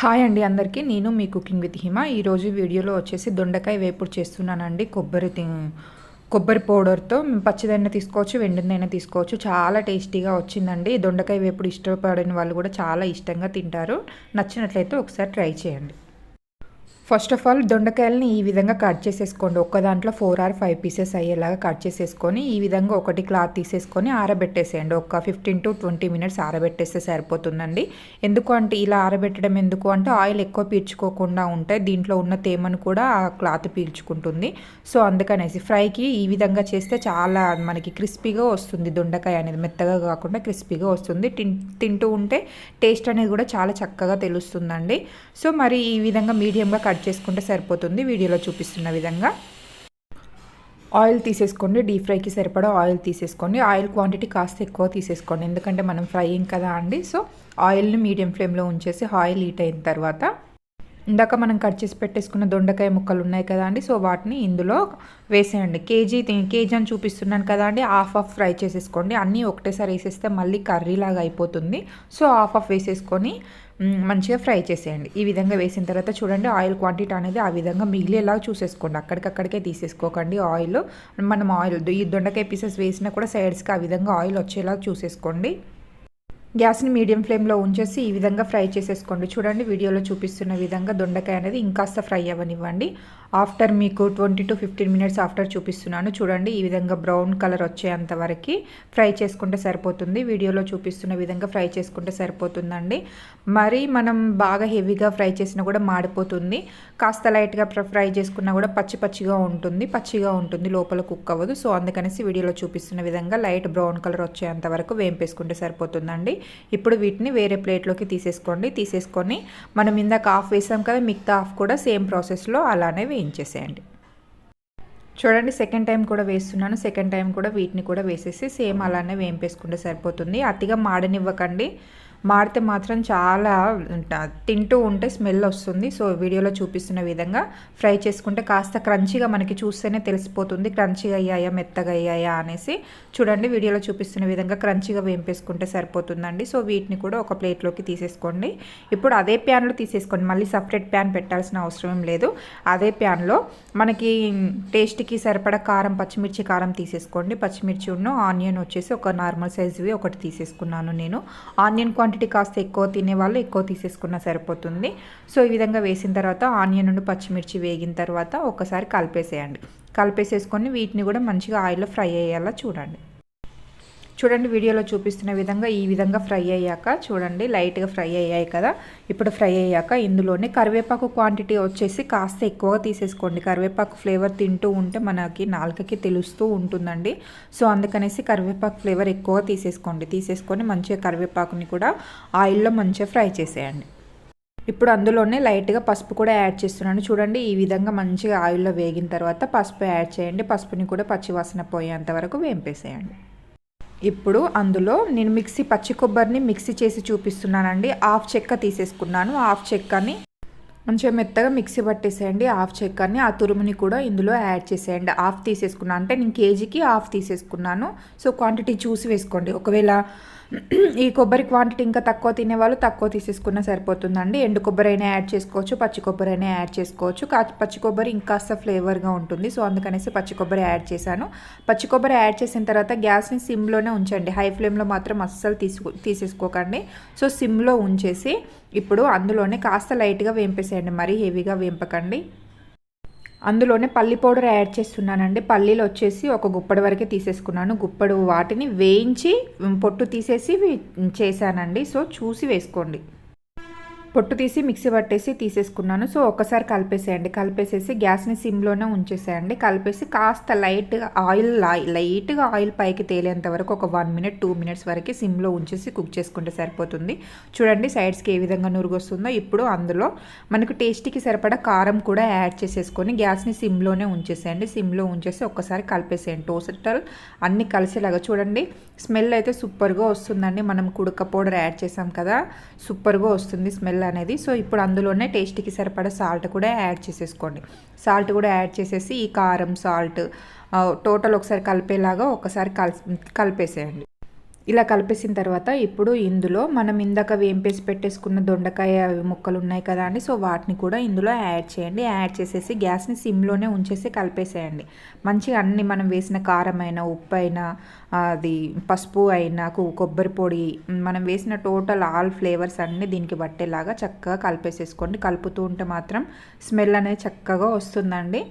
Hi అండి అందరికీ. నేను మీ కుకింగ్ విత్ హిమ. ఈరోజు వీడియోలో వచ్చేసి దొండకాయ వేపుడు చేస్తున్నానండి. కొబ్బరి తి- కొబ్బరి పౌడర్తో పచ్చిదైనా తీసుకోవచ్చు వెండిదైనా తీసుకోవచ్చు. చాలా టేస్టీగా వచ్చిందండి. దొండకాయ వేపుడు ఇష్టపడిన వాళ్ళు కూడా చాలా ఇష్టంగా తింటారు. నచ్చినట్లయితే ఒకసారి ట్రై చేయండి. ఫస్ట్ ఆఫ్ ఆల్ దొండకాయలని ఈ విధంగా కట్ చేసేసుకోండి. ఒక్క దాంట్లో ఫోర్ ఆర్ ఫైవ్ పీసెస్ అయ్యేలాగా కట్ చేసేసుకొని ఈ విధంగా ఒకటి క్లాత్ తీసేసుకొని ఆరబెట్టేసేయండి. ఒక ఫిఫ్టీన్ టు ట్వంటీ మినిట్స్ ఆరబెట్టేస్తే సరిపోతుందండి. ఎందుకు అంటే ఇలా ఆరబెట్టడం ఎందుకు అంటే ఆయిల్ ఎక్కువ పీల్చుకోకుండా ఉంటే దీంట్లో ఉన్న తేమను కూడా ఆ క్లాత్ పీల్చుకుంటుంది. సో అందుకనేసి ఫ్రైకి ఈ విధంగా చేస్తే చాలా మనకి క్రిస్పీగా వస్తుంది. దొండకాయ అనేది మెత్తగా కాకుండా క్రిస్పీగా వస్తుంది. తింటూ ఉంటే టేస్ట్ అనేది కూడా చాలా చక్కగా తెలుస్తుందండి. సో మరి ఈ విధంగా మీడియంగా కట్ చేసుకుంటే సరిపోతుంది. వీడియోలో చూపిస్తున్న విధంగా. ఆయిల్ తీసేసుకోండి. డీప్ ఫ్రైకి సరిపడా ఆయిల్ తీసేసుకోండి. ఆయిల్ క్వాంటిటీ కాస్త ఎక్కువ తీసేసుకోండి. ఎందుకంటే మనం ఫ్రైయింగ్ కదా అండి. సో ఆయిల్ని మీడియం ఫ్లేమ్లో ఉంచేసి ఆయిల్ హీట్ అయిన తర్వాత ఇందాక మనం కట్ చేసి పెట్టేసుకున్న దొండకాయ ముక్కలు ఉన్నాయి కదా అండి. సో వాటిని ఇందులో వేసేయండి. కేజీ కేజీ అని చూపిస్తున్నాను కదా అండి. హాఫ్ ఆఫ్ ఫ్రై చేసేసుకోండి. అన్నీ ఒకటేసారి వేసేస్తే మళ్ళీ కర్రీ లాగా అయిపోతుంది. సో హాఫ్ ఆఫ్ వేసేసుకొని మంచిగా ఫ్రై చేసేయండి. ఈ విధంగా వేసిన తర్వాత చూడండి ఆయిల్ క్వాంటిటీ అనేది ఆ విధంగా మిగిలేలాగా చూసేసుకోండి. అక్కడికక్కడికే తీసేసుకోకండి ఆయిల్. మనం ఆయిల్ ఈ దొండకాయ పీసెస్ వేసినా కూడా సైడ్స్కి ఆ విధంగా ఆయిల్ వచ్చేలాగా చూసేసుకోండి. గ్యాస్ని మీడియం ఫ్లేమ్లో ఉంచేసి ఈ విధంగా ఫ్రై చేసేసుకోండి. చూడండి వీడియోలో చూపిస్తున్న విధంగా దొండకాయ అనేది ఇంకాస్త ఫ్రై అవ్వనివ్వండి. ఆఫ్టర్ మీకు twenty to fifteen minutes after చూపిస్తున్నాను. చూడండి ఈ విధంగా బ్రౌన్ కలర్ వచ్చేంత వరకు ఫ్రై చేసుకుంటే సరిపోతుంది. వీడియోలో చూపిస్తున్న విధంగా ఫ్రై చేసుకుంటే సరిపోతుందండి. మరి మనం బాగా హెవీగా ఫ్రై చేసినా కూడా మాడిపోతుంది. కాస్త లైట్గా ఫ్రై చేసుకున్నా కూడా పచ్చి పచ్చిగా ఉంటుంది. పచ్చిగా ఉంటుంది లోపల కుక్ అవ్వదు. సో అందుకనేసి వీడియోలో చూపిస్తున్న విధంగా లైట్ బ్రౌన్ కలర్ వచ్చేంత వరకు వేంపేసుకుంటే సరిపోతుందండి. ఇప్పుడు వీటిని వేరే ప్లేట్లోకి తీసేసుకోండి. తీసేసుకొని మనం ఇందాక ఆఫ్ వేసాం కదా మిగతా ఆఫ్ కూడా సేమ్ ప్రాసెస్లో అలానే వేయించేసేయండి. చూడండి సెకండ్ టైం కూడా వేస్తున్నాను. సెకండ్ టైం కూడా వీటిని కూడా వేసేసి సేమ్ అలానే వేయింపేసుకుంటే సరిపోతుంది. అతిగా మాడనివ్వకండి. మాడితే మాత్రం చాలా తింటూ ఉంటే స్మెల్ వస్తుంది. సో వీడియోలో చూపిస్తున్న విధంగా ఫ్రై చేసుకుంటే కాస్త క్రంచిగా మనకి చూస్తేనే తెలిసిపోతుంది. క్రంచిగా అయ్యాయా మెత్తగా అయ్యాయా అనేసి చూడండి. వీడియోలో చూపిస్తున్న విధంగా క్రంచిగా వేంపేసుకుంటే సరిపోతుందండి. సో వీటిని కూడా ఒక ప్లేట్లోకి తీసేసుకోండి. ఇప్పుడు అదే ప్యాన్లో తీసేసుకోండి. మళ్ళీ సపరేట్ ప్యాన్ పెట్టాల్సిన అవసరం ఏం లేదు. అదే ప్యాన్లో మనకి టేస్ట్కి సరిపడా కారం పచ్చిమిర్చి కారం తీసేసుకోండి. పచ్చిమిర్చి ఉన్న ఆనియన్ వచ్చేసి ఒక నార్మల్ సైజువి ఒకటి తీసేసుకున్నాను నేను. ఆనియన్ క్వాంటిటీ కాస్త ఎక్కువ తినేవాళ్ళు ఎక్కువ తీసేసుకున్న సరిపోతుంది. సో ఈ విధంగా వేసిన తర్వాత ఆనియన్ నుండి పచ్చిమిర్చి వేగిన తర్వాత ఒకసారి కలిపేసేయండి. కలిపేసేసుకొని వీటిని కూడా మంచిగా ఆయిల్లో ఫ్రై అయ్యేలా చూడండి. చూడండి వీడియోలో చూపిస్తున్న విధంగా ఈ విధంగా ఫ్రై అయ్యాక చూడండి లైట్గా ఫ్రై అయ్యాయి కదా. ఇప్పుడు ఫ్రై అయ్యాక ఇందులోనే కరివేపాకు క్వాంటిటీ వచ్చేసి కాస్త ఎక్కువగా తీసేసుకోండి. కరివేపాకు ఫ్లేవర్ తింటూ ఉంటే మనకి నాలుకకి తెలుస్తూ ఉంటుందండి. సో అందుకనేసి కరివేపాకు ఫ్లేవర్ ఎక్కువగా తీసేసుకోండి. తీసేసుకొని మంచిగా కరివేపాకుని కూడా ఆయిల్లో మంచిగా ఫ్రై చేసేయండి. ఇప్పుడు అందులోనే లైట్గా పసుపు కూడా యాడ్ చేస్తున్నాను. చూడండి ఈ విధంగా మంచిగా ఆయిల్లో వేగిన తర్వాత పసుపు యాడ్ చేయండి. పసుపుని కూడా పచ్చివాసన పోయేంత వరకు వేంపేసేయండి. ఇప్పుడు అందులో నేను మిక్సీ పచ్చి కొబ్బరిని మిక్సీ చేసి చూపిస్తున్నానండి. హాఫ్ చెక్క తీసేసుకున్నాను. హాఫ్ చెక్కని మంచిగా మెత్తగా మిక్సీ పట్టేసేయండి. హాఫ్ చెక్కని ఆ తురుముని కూడా ఇందులో యాడ్ చేసేయండి. హాఫ్ తీసేసుకున్నాను అంటే నేను కేజీకి హాఫ్ తీసేసుకున్నాను. సో క్వాంటిటీ చూసి వేసుకోండి. ఒకవేళ ఈ కొబ్బరి క్వాంటిటీ ఇంకా తక్కువ తినేవాళ్ళు తక్కువ తీసేసుకున్నా సరిపోతుందండి. ఎండు కొబ్బరి అయినా యాడ్ చేసుకోవచ్చు పచ్చి కొబ్బరి అయినా యాడ్ చేసుకోవచ్చు. పచ్చి కొబ్బరి ఇంకాస్త ఫ్లేవర్గా ఉంటుంది. సో అందుకనేసి పచ్చి కొబ్బరి యాడ్ చేశాను. పచ్చి కొబ్బరి యాడ్ చేసిన తర్వాత గ్యాస్ని సిమ్లోనే ఉంచండి. హై ఫ్లేమ్లో మాత్రం అస్సలు తీసుకు తీసేసుకోకండి. సో సిమ్లో ఉంచేసి ఇప్పుడు అందులోనే కాస్త లైట్గా వేంపేసేయండి. మరీ హెవీగా వేంపకండి. అందులోనే పల్లి పౌడర్ యాడ్ చేస్తున్నానండి. పల్లీలు వచ్చేసి ఒక గుప్పడి వరకే తీసేసుకున్నాను. గుప్పడు వాటిని వేయించి పొట్టు తీసేసి చేశానండి. సో చూసి వేసుకోండి. పొట్టు తీసి మిక్సీ పట్టేసి తీసేసుకున్నాను. సో ఒకసారి కలిపేసేయండి. కలిపేసేసి గ్యాస్ని సిమ్లోనే ఉంచేసేయండి. కలిపేసి కాస్త లైట్గా ఆయిల్ లైట్గా ఆయిల్ పైకి తేలేంత వరకు ఒక వన్ మినిట్ టూ మినిట్స్ వరకు సిమ్లో ఉంచేసి కుక్ చేసుకుంటే సరిపోతుంది. చూడండి సైడ్స్కి ఏ విధంగా నురుగొస్తుందో. ఇప్పుడు అందులో మనకు టేస్ట్కి సరిపడా కారం కూడా యాడ్ చేసేసుకొని గ్యాస్ని సిమ్లోనే ఉంచేసేయండి. సిమ్లో ఉంచేసి ఒక్కసారి కలిపేసేయండి. టోస్టర్ అన్నీ కలిసేలాగా చూడండి. స్మెల్ అయితే సూపర్గా వస్తుందండి. మనం కుడక పౌడర్ యాడ్ చేసాం కదా సూపర్గా వస్తుంది స్మెల్ అనేది సో ఇప్పుడు అందులోనే టేస్ట్కి సరిపడా సాల్ట్ కూడా యాడ్ చేసేసుకోండి. సాల్ట్ కూడా యాడ్ చేసేసి ఈ కారం సాల్ట్ టోటల్ ఒకసారి కలిపేలాగా ఒకసారి కలిపేసేయండి. ఇలా కలిపేసిన తర్వాత ఇప్పుడు ఇందులో మనం ఇందాక వేంపేసి పెట్టేసుకున్న దొండకాయ ముక్కలు ఉన్నాయి కదా అండి. సో వాటిని కూడా ఇందులో యాడ్ చేయండి. యాడ్ చేసేసి గ్యాస్ని సిమ్లోనే ఉంచేసి కలిపేసేయండి. మంచిగా అన్ని మనం వేసిన కారం అయినా ఉప్పు అయినా అది పసుపు అయినా కొబ్బరి పొడి మనం వేసిన టోటల్ ఆల్ ఫ్లేవర్స్ అన్నీ దీనికి పట్టేలాగా చక్కగా కలిపేసేసుకోండి. కలుపుతూ ఉంటే మాత్రం స్మెల్ అనేది చక్కగా వస్తుందండి.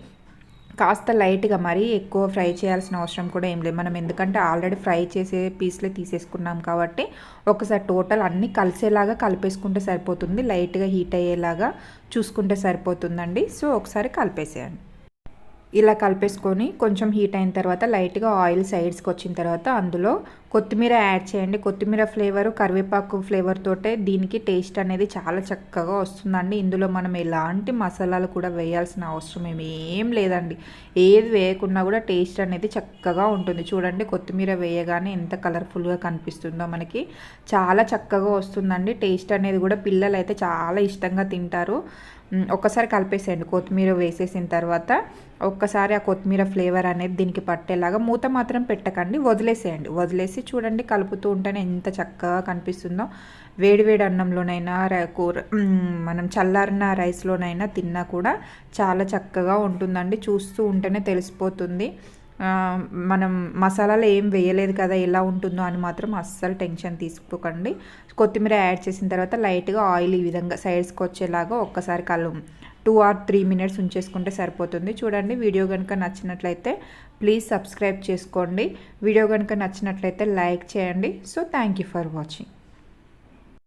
కాస్త లైట్గా మరీ ఎక్కువ ఫ్రై చేయాల్సిన అవసరం కూడా ఏం లేదు. మనం ఎందుకంటే ఆల్రెడీ ఫ్రై చేసే పీస్లే తీసేసుకున్నాం కాబట్టి ఒకసారి టోటల్ అన్నీ కలిసేలాగా కలిపేసుకుంటే సరిపోతుంది. లైట్గా హీట్ అయ్యేలాగా చూసుకుంటే సరిపోతుందండి. సో ఒకసారి కలిపేసేయండి. ఇలా కలిపేసుకొని కొంచెం హీట్ అయిన తర్వాత లైట్గా ఆయిల్ సైడ్స్కి వచ్చిన తర్వాత అందులో కొత్తిమీర యాడ్ చేయండి. కొత్తిమీర ఫ్లేవర్ కరివేపాకు ఫ్లేవర్ తోటే దీనికి టేస్ట్ అనేది చాలా చక్కగా వస్తుందండి. ఇందులో మనం ఎలాంటి మసాలాలు కూడా వేయాల్సిన అవసరం ఏమి ఏం లేదండి. ఏది వేయకున్నా కూడా టేస్ట్ అనేది చక్కగా ఉంటుంది. చూడండి కొత్తిమీర వేయగానే ఎంత కలర్ఫుల్గా కనిపిస్తుందో మనకి. చాలా చక్కగా వస్తుందండి. టేస్ట్ అనేది కూడా పిల్లలు అయితే చాలా ఇష్టంగా తింటారు. ఒక్కసారి కలిపేసేయండి. కొత్తిమీర వేసేసిన తర్వాత ఒక్కసారి ఆ కొత్తిమీర ఫ్లేవర్ అనేది దీనికి పట్టేలాగా మూత మాత్రం పెట్టకండి. వదిలేసేయండి. వదిలేసి చూడండి కలుపుతూ ఉంటేనే ఎంత చక్కగా కనిపిస్తుందో. వేడివేడి అన్నంలోనైనా కూర మనం చల్లారిన రైస్లోనైనా తిన్నా కూడా చాలా చక్కగా ఉంటుందండి. చూస్తూ ఉంటేనే తెలిసిపోతుంది. మనం మసాలాలు ఏం వేయలేదు కదా ఎలా ఉంటుందో అని మాత్రం అస్సలు టెన్షన్ తీసుకోకండి. కొత్తిమీర యాడ్ చేసిన తర్వాత లైట్గా ఆయిల్ ఈ విధంగా సైడ్స్కి వచ్చేలాగా ఒక్కసారి కలు టూ ఆర్ త్రీ మినిట్స్ ఉంచేసుకుంటే సరిపోతుంది. చూడండి వీడియో కనుక నచ్చినట్లయితే ప్లీజ్ సబ్స్క్రైబ్ చేసుకోండి. వీడియో కనుక నచ్చినట్లయితే లైక్ చేయండి. So thank you for watching.